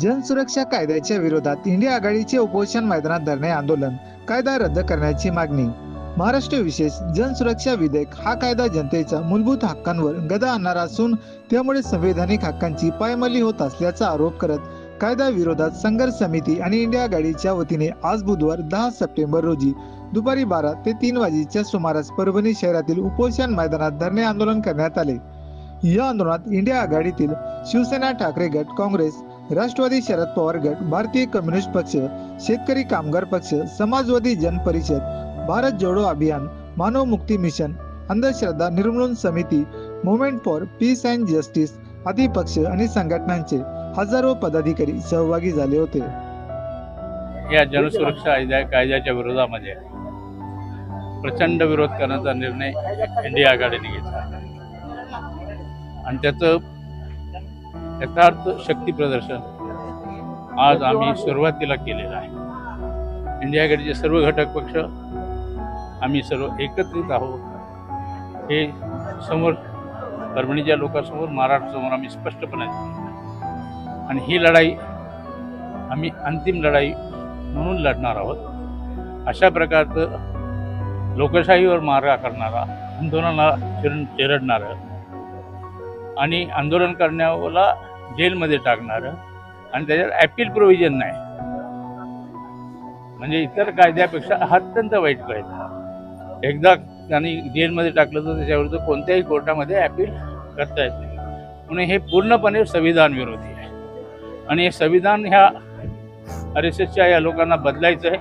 जनसुरक्षा कायद्याच्या विरोधात इंडिया आघाडीचे उपोषण मैदानात धरणे आंदोलन कायदा रद्द करण्याची मागणी. महाराष्ट्र विशेष जनसुरक्षा विधेयक हा कायदा जनतेच्या मूलभूत हक्कांवर गदा आणणारा असून त्यामुळे संवैधानिक हक्कांची पायमल्ली होत असल्याचा आरोप करत कायदा विरोधात संघर्ष समिती आणि इंडिया आघाडीच्या वतीने आज बुधवार दहा सप्टेंबर रोजी दुपारी बारा ते तीन वाजेच्या सुमारास परभणी शहरातील उपोषण मैदानात धरणे आंदोलन करण्यात आले. या आंदोलनात इंडिया आघाडीतील शिवसेना ठाकरे गट काँग्रेस राष्ट्रवादी शरद पवार गट भारतीय कम्युनिस्ट पक्ष शेतकरी कामगार पक्ष समाजवादी जन परिषद भारत जोडो अभियान मानव मुक्ती मिशन अंधश्रद्धा निर्मूलन समिती movement for peace and justice आदी पक्ष आणि संघटनांचे हजारो पदाधिकारी सहभागी झाले होते. या जनसुरक्षा कायद्याच्या विरोधामध्ये प्रचंड विरोध करण्याचा निर्णय इंडिया आघाडीने घेतला. आणि त्याचं यथार्थ शक्ती प्रदर्शन आज आम्ही सुरुवातीला केलेलं आहे. इंडिया सर्व घटक पक्ष आम्ही सर्व एकत्रित आहोत. हे समोर परभणीच्या लोकांसमोर महाराष्ट्रासमोर आम्ही स्पष्टपणे आणि ही लढाई आम्ही अंतिम लढाई म्हणून लढणार आहोत. अशा प्रकारचं लोकशाहीवर मार्ग करणारा आंदोलनाला चिर चिरडणारं आणि आंदोलन करण्याला जेलमध्ये टाकणारं आणि त्याच्यात ॲपील प्रोव्हिजन नाही. म्हणजे इतर कायद्यापेक्षा हा अत्यंत वाईट कायदा. एकदा त्यांनी जेलमध्ये टाकलं तर त्याच्याविरुद्ध कोणत्याही कोर्टामध्ये ॲपील करता येत नाही. म्हणून हे पूर्णपणे संविधान विरोधी आहे. आणि हे संविधान ह्या आर एस एसच्या या लोकांना बदलायचं आहे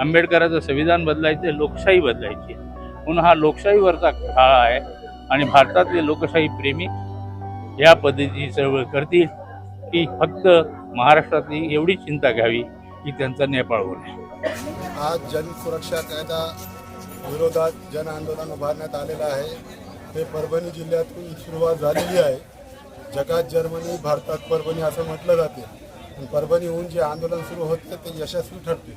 आंबेडकराचं संविधान बदलायचं आहे लोकशाही बदलायची आहे. म्हणून हा लोकशाहीवरचा काळ आहे. आणि भारतातले लोकशाही प्रेमी या पद्धतीची चळवळ करतील की फक्त महाराष्ट्रातली एवढी चिंता घ्यावी की त्यांचा नेपाळ होईल आज जनसुरक्षा कायदा विरोधात जन आंदोलन उभारण्यात आलेलं आहे. हे परभणी जिल्ह्यातून सुरुवात झालेली आहे. जगात जर्मनी भारतात परभणी असं म्हटलं जाते. परभणीहून जे आंदोलन सुरू होते ते यशस्वी ठरते.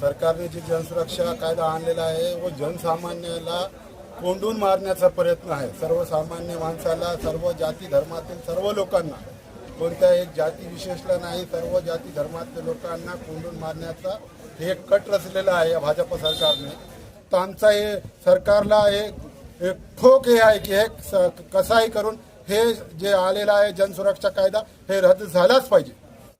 सरकारने जे जनसुरक्षा कायदा आणलेला आहे व जनसामान्याला कोंडून मारण्याचा प्रयत्न आहे. सर्वसामान्य माणसाला सर्व जाती धर्मातील सर्व लोकांना कोणत्या एक जाती विशेषला नाही सर्व जाती धर्मातल्या लोकांना कोंडून मारण्याचा हे एक कट रचलेला आहे भाजप सरकारने. तर आमचा हे सरकारला हे एक ठोक हे आहे की हे स- कसाही करून हे जे आलेलं आहे जनसुरक्षा कायदा हे रद्द झालाच पाहिजे.